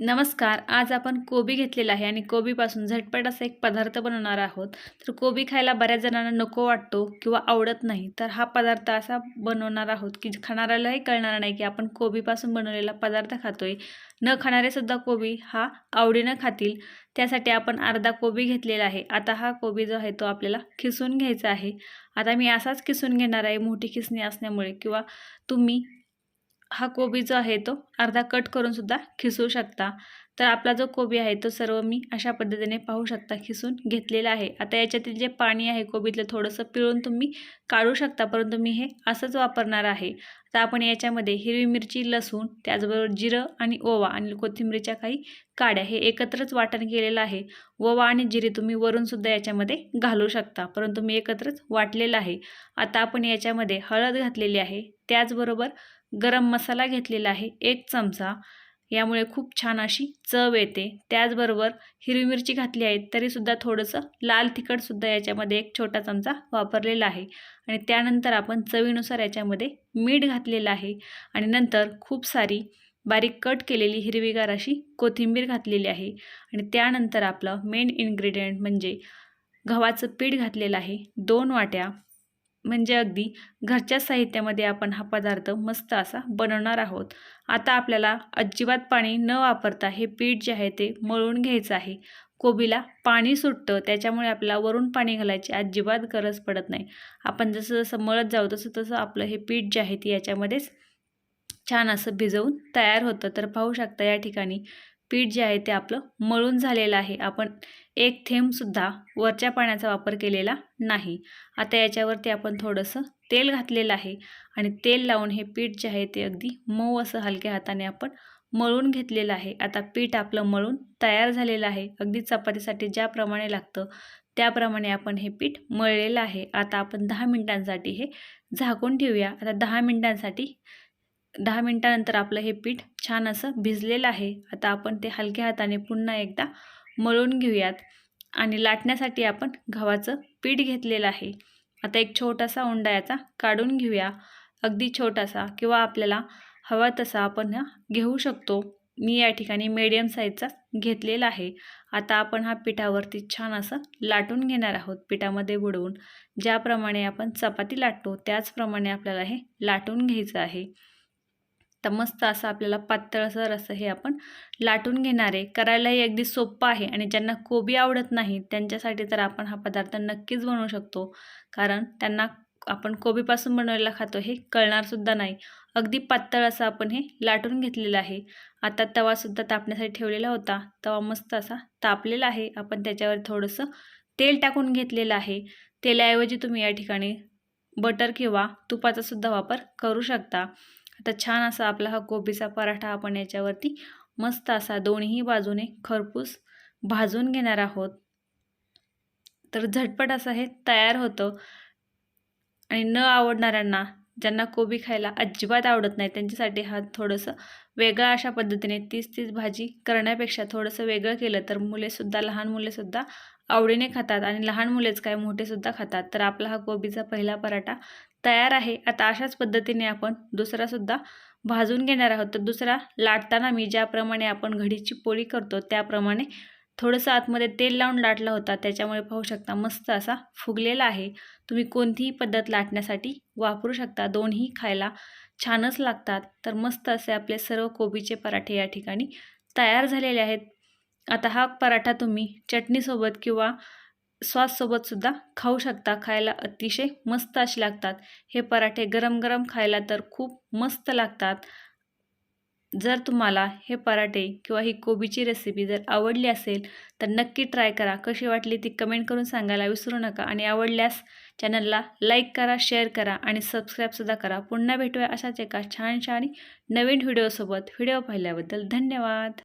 नमस्कार आज आपण कोबी घेतलेला आहे आणि कोबीपासून झटपट असा एक पदार्थ बनवणार आहोत. तर कोबी खायला बऱ्याच जणांना नको वाटतो किंवा आवडत नाही तर हा पदार्थ असा बनवणार आहोत की खाणाऱ्यालाही कळणार नाही की आपण कोबीपासून बनवलेला पदार्थ खातोय. न खाणारेसुद्धा कोबी हा आवडीनं खातील. त्यासाठी आपण अर्धा कोबी घेतलेला आहे. आता हा कोबी जो आहे तो आपल्याला खिसून घ्यायचा आहे. आता मी असाच खिसून घेणार आहे मोठी खिसणी असल्यामुळे किंवा तुम्ही हा कोबी जो आहे तो अर्धा कट करून सुद्धा खिसू शकता. तर आपला जो कोबी आहे तो सर्व मी अशा पद्धतीने पाहू शकता खिसून घेतलेला आहे. आता याच्यातील जे पाणी आहे कोबीतलं थोडंसं पिळून तुम्ही काढू शकता परंतु मी हे असंच वापरणार आहे. तर आपण याच्यामध्ये हिरवी मिरची लसूण त्याचबरोबर जिरं आणि ओवा आणि कोथिंबीरीच्या काही काड्या हे एकत्रच वाटण केलेलं आहे. ओवा आणि जिरे तुम्ही वरूनसुद्धा याच्यामध्ये घालू शकता परंतु मी एकत्रच वाटलेलं आहे. आता आपण याच्यामध्ये हळद घातलेली आहे. त्याचबरोबर गरम मसाला घेतलेला आहे एक चमचा. यामुळे खूप छान अशी चव येते. त्याचबरोबर हिरवी मिरची घातली आहे तरीसुद्धा थोडंसं लाल तिखटसुद्धा याच्यामध्ये एक छोटा चमचा वापरलेला आहे. आणि त्यानंतर आपण चवीनुसार याच्यामध्ये मीठ घातलेलं आहे. आणि नंतर खूप सारी बारीक कट केलेली हिरवीगार अशी कोथिंबीर घातलेली आहे. आणि त्यानंतर आपलं मेन इन्ग्रेडियंट म्हणजे गव्हाचं पीठ घातलेलं आहे दोन वाट्या म्हणजे अगदी घरच्या साहित्यामध्ये आपण हा पदार्थ मस्त असा बनवणार आहोत. आता आपल्याला अजिबात पाणी न वापरता हे पीठ जे आहे ते मळून घ्यायचं आहे. कोबीला पाणी सुटतं त्याच्यामुळे आपल्याला वरून पाणी घालायची अजिबात गरज पडत नाही. आपण जसं जसं मळत जाऊ तसं तसं आपलं हे पीठ जे आहे ते याच्यामध्येच छान असं भिजवून तयार होतं. तर पाहू शकता या ठिकाणी पीठ जे आहे ते आपलं मळून झालेलं आहे. आपण एक थेंबसुद्धा वरच्या पाण्याचा वापर केलेला नाही. आता याच्यावरती आपण थोडंसं तेल घातलेलं आहे आणि तेल लावून हे पीठ जे आहे ते अगदी मऊ असं हलक्या हाताने आपण मळून घेतलेलं आहे. आता पीठ आपलं मळून तयार झालेलं आहे. अगदी चपातीसाठी ज्याप्रमाणे लागतं त्याप्रमाणे आपण हे पीठ मळलेलं आहे. आता आपण दहा मिनटांसाठी हे झाकून ठेवूया. आता दहा मिनटांसाठी दहा मिनटानंतर आपलं हे पीठ छान असं भिजलेलं आहे. आता आपण ते हलक्या हाताने पुन्हा एकदा मळून घेऊयात. आणि लाटण्यासाठी आपण गव्हाचं पीठ घेतलेलं आहे. आता एक छोटासा उंडा याचा काढून घेऊया. अगदी छोटासा किंवा आपल्याला हवा तसा आपण हा घेऊ शकतो. मी या ठिकाणी मीडियम साईजचा घेतलेला आहे. आता आपण हा पिठावरती छान असं लाटून घेणार आहोत. पिठामध्ये बुडवून ज्याप्रमाणे आपण चपाती लाटतो त्याचप्रमाणे आपल्याला हे लाटून घ्यायचं आहे. तर मस्त असं आपल्याला पातळसर असं हे आपण लाटून घेणार आहे. करायलाही अगदी सोपं आहे आणि ज्यांना कोबी आवडत नाही त्यांच्यासाठी तर आपण हा पदार्थ नक्कीच बनवू शकतो. कारण त्यांना आपण कोबीपासून बनवलेला खातो हे कळणारसुद्धा नाही. अगदी पातळ असं आपण हे लाटून घेतलेलं आहे. आता तवासुद्धा तापण्यासाठी ठेवलेला होता. तवा मस्त असा तापलेला आहे. आपण त्याच्यावर थोडंसं तेल टाकून घेतलेलं आहे. तेलाऐवजी तुम्ही या ठिकाणी बटर किंवा तुपाचासुद्धा वापर करू शकता. आता छान असा आपला हा कोबीचा पराठा आपण याच्यावरती मस्त असा दोन्ही बाजूने खरपूस भाजून घेणार आहोत. तर झटपट असं हे तयार होतं. आणि न आवडणाऱ्यांना ज्यांना कोबी खायला अजिबात आवडत नाही त्यांच्यासाठी हा थोडंसं वेगळा अशा पद्धतीने तीस तीस भाजी करण्यापेक्षा थोडंसं वेगळं केलं तर मुलेसुद्धा लहान मुलेसुद्धा आवडीने खातात आणि लहान मुलेच काय मोठेसुद्धा खातात. तर आपला हा कोबीचा पहिला पराठा तयार आहे. आता अशाच पद्धतीने आपण दुसरासुद्धा भाजून घेणार आहोत. तर दुसरा लाटताना मी ज्याप्रमाणे आपण घडीची पोळी करतो त्याप्रमाणे थोडंसं आतमध्ये तेल लावून लाटला होता. त्याच्यामुळे पाहू शकता मस्त असा फुगलेला आहे. तुम्ही कोणतीही पद्धत लाटण्यासाठी वापरू शकता. दोन्ही खायला छानच लागतात. तर मस्त असे आपले सर्व कोबीचे पराठे या ठिकाणी तयार झालेले आहेत. आता हा पराठा तुम्ही चटणीसोबत किंवा सॉससोबतसुद्धा खाऊ शकता खायला अतिशय मस्त असे लागतात. हे पराठे गरम गरम खायला तर खूप मस्त लागतात. जर तुम्हाला हे पराठे किंवा ही कोबीची रेसिपी जर आवडली असेल तर नक्की ट्राय करा. कशी वाटली ती कमेंट करून सांगायला विसरू नका. आणि आवडल्यास चॅनलला लाईक करा शेअर करा आणि सबस्क्राईबसुद्धा करा. पुन्हा भेटूया अशाच एका छानशा आणि नवीन व्हिडिओसोबत व्हिडिओ पाहिल्याबद्दल धन्यवाद.